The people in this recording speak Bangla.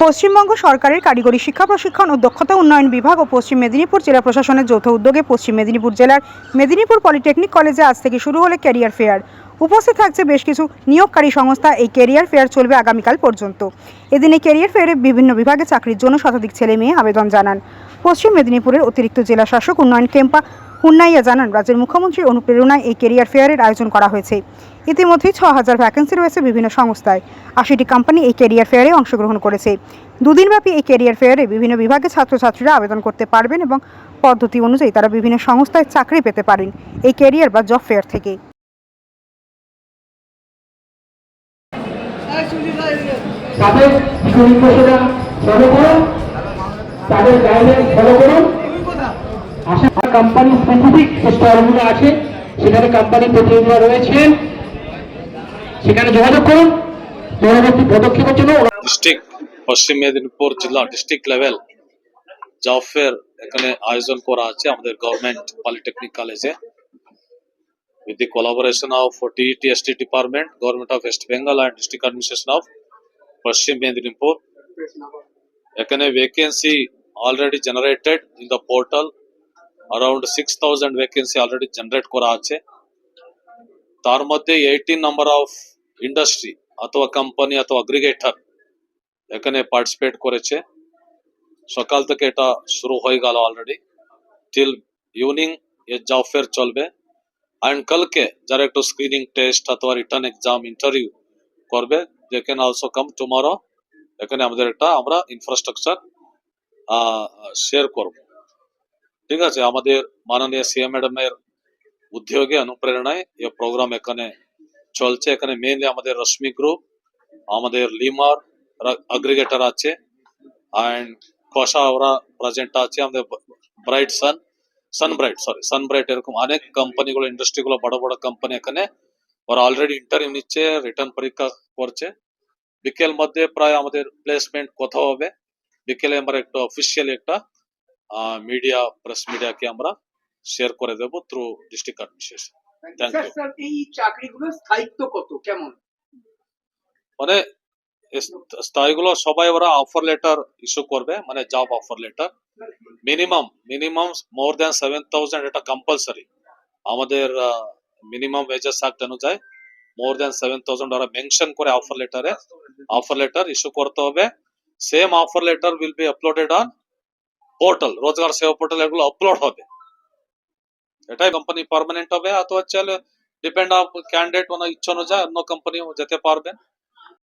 পশ্চিমবঙ্গ সরকারের কারিগরি শিক্ষা প্রশিক্ষণ ও দক্ষতা উন্নয়ন বিভাগ ও পশ্চিম মেদিনীপুর জেলা প্রশাসনের যৌথ উদ্যোগে পশ্চিম মেদিনীপুর জেলার মেদিনীপুর পলিটেকনিক কলেজে আজ থেকে শুরু হলো ক্যারিয়ার ফেয়ার। উপস্থিত থাকছে বেশ কিছু নিয়োগকারী সংস্থা। এই ক্যারিয়ার ফেয়ার চলবে আগামীকাল পর্যন্ত। এদিনে এই ক্যারিয়ার ফেয়ারে বিভিন্ন বিভাগে চাকরির জন্য শতাধিক ছেলে মেয়ে আবেদন জানান। পশ্চিম মেদিনীপুরের অতিরিক্ত জেলা শাসক উন্নয়ন কেম্পা হুন্নাইয়া জানান, রাজ্যের মুখ্যমন্ত্রীর অনুপ্রেরণায় এই কেরিয়ার ফেয়ারের আয়োজন করা হয়েছে। ইতিমধ্যেই ছ হাজার ভ্যাকেন্সি রয়েছে বিভিন্ন সংস্থায়। আশিটি কোম্পানি এই কেরিয়ার ফেয়ারে অংশগ্রহণ করেছে। দুদিনব্যাপী এই কেরিয়ার ফেয়ারে বিভিন্ন বিভাগে ছাত্রছাত্রীরা আবেদন করতে পারবেন এবং পদ্ধতি অনুযায়ী তারা বিভিন্ন সংস্থায় চাকরি পেতে পারেন এই কেরিয়ার বা জব ফেয়ার থেকে। তাদের সুনির্দেশনা ফলো করুন, তাদের গাইডলাইন ফলো করুন। আশা কোম্পানি স্পেসিফিক স্টলগুলো আছে, সেখানে কোম্পানি প্রতিনিধিরা রয়েছেন। সেখানে যোগাযোগ করুন। পরবর্তী পদক্ষেপের জন্য পশ্চিম মেদিনীপুর জেলা ডিস্ট্রিক্ট লেভেল জব ফেয়ার এখানে আয়োজন করা আছে আমাদের গভর্নমেন্ট পলিটেকনিক কলেজে with the collaboration of TET ST department, government of West Bengal and district administration of Medinipur এখানে vacancy already generated in the portal around six thousand vacancy already generate করা আছে তার মধ্যে এইটিন নাম্বার অফ ইন্ডাস্ট্রি অথবা কোম্পানি অথবা অ্যাগ্রিগেটর এখানে পার্টিসিপেট করেছে সকাল থেকে এটা শুরু হয়ে গেল already till evening a job fair চলবে অ্যান্ড কালকে যারা একটু স্ক্রিনিং টেস্ট অথবা রিটার্ন এক্সাম ইন্টারভিউ করবে they can also come tomorrow এখানে আমাদের একটা আমরা ইনফ্রাস্ট্রাকচার শেয়ার করব। ঠিক আছে? আমাদের মাননীয় সিএম ম্যাডামের উদ্যোগে, অনুপ্রেরণায় এই প্রোগ্রাম এখানে চলছে। এখানে মেইনলি আমাদের রশ্মি গ্রুপ আমাদের লিমার অ্যাগ্রিগেটর আছে। অ্যান্ড কষা ওরা প্রেজেন্ট আছে। আমাদের bright sun sun bright sorry sunbright এরকম অনেক কোম্পানিগুলো ইন্ডাস্ট্রিগুলো বড় বড় কোম্পানি এখানে ওরা অলরেডি ইন্টারভিউ নিচ্ছে রিটার্ন পরীক্ষা করছে। বিকেল মধ্যে প্রায় আমাদের প্লেসমেন্ট কোথাও হবে? বিকেলে আমরা একটা অফিসিয়াল একটা মিডিয়া প্রেস মিডিয়াকে আমরা শেয়ার করে দেবো through district administration thank you sir এই চাকরিগুলোর স্থায়িত্ব কত? কেমন? মানে স্থায়ীগুলো সবাই ওরা অফার লেটার ইস্যু করবে মানে job offer letter minimum minimum more than seven thousand এটা কম্পালসারি আমাদের মিনিমাম ওয়েজেস অ্যাক্ট অনুযায়ী মোর দেন সেভেন থাউজেন্ড ওরা মেনশন করে অফার লেটারে অফার লেটার ইস্যু করতে হবে। Same offer letter will be uploaded on portal রোজগার সেবা পোর্টাল এগুলো আপলোড হবে। এটাই কোম্পানি পার্মানেন্ট হবে, অথবা চলে ডিপেন্ড অফ ক্যান্ডিডেট ওনার ইচ্ছা অনুযায়ী অন্য কোম্পানি যেতে পারবেন